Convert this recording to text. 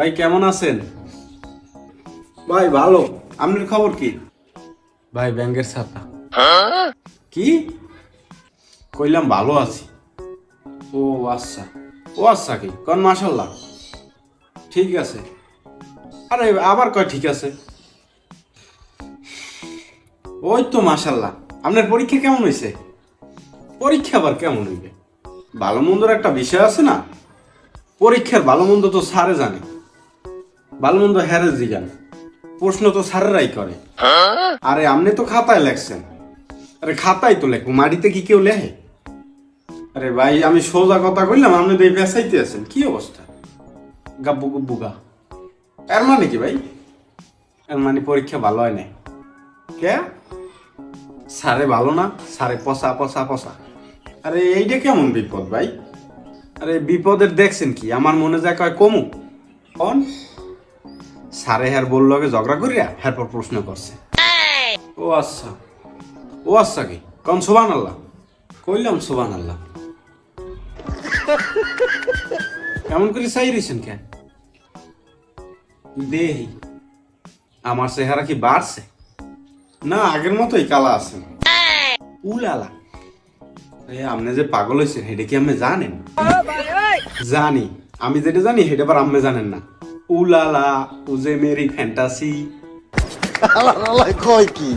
ভাই কেমন আছেন? ভাই ভালো। আপনার খবর কি? ভাই ব্যাংকের ছাতা। কি? কইলাম ভালো আছি। ও আচ্ছা। ও আচ্ছা কি? কন মাসাল্লাহ ঠিক আছে। আরে আবার কয় ঠিক আছে। ওই তো মাসাল্লাহ আপনার পরীক্ষা কেমন হয়েছে পরীক্ষা আবার কেমন হইবে? ভালো মন্দর একটা বিষয় আছে না? পরীক্ষার ভালো মন্দ তো স্যারে জানে। ভালো মন্দ হ্যারে জিগান প্রশ্ন তো স্যারেরাই করে। আরে আপনি তো খাতায় লেখছেন। আরে খাতায় তো লেখবো, মাটিতে কি কেউ লেখে? আরে ভাই, আমি সোজা কথা কইলাম আপনি তো এই পেশাইতে আছেন, কি অবস্থা? গাব্বু গুব্বু গা। এর মানে কি ভাই? এর মানে পরীক্ষা ভালো হয় নাই। কে? সারে ভালো না সারে পচা পচা পচা। আরে এইটা কেমন বিপদ ভাই? আরে বিপদের দেখছেন কি, আমার মনে যায় কয় কমু। কন? সারে হ্যার বলল আগে ঝগড়া করিয়া হ্যার পর প্রশ্ন করছে। ও আচ্ছা। ও আচ্ছা কি? কন সোবান আল্লাহ কইলাম সোবান আল্লাহ এমন করে চাই রয়েছেন কে? দেহি। আমার চেহারা কি বাড়ছে? না আগের মতোই কালা আছে। উলালা। এ আপনি যে পাগল হয়েছেন এটা কি আপনি জানেন? জানি। আমি যেটা জানি সেটা আবার আপনি জানেন না। উলালা যে মেরি ফ্যান্টাসি। কয় কি?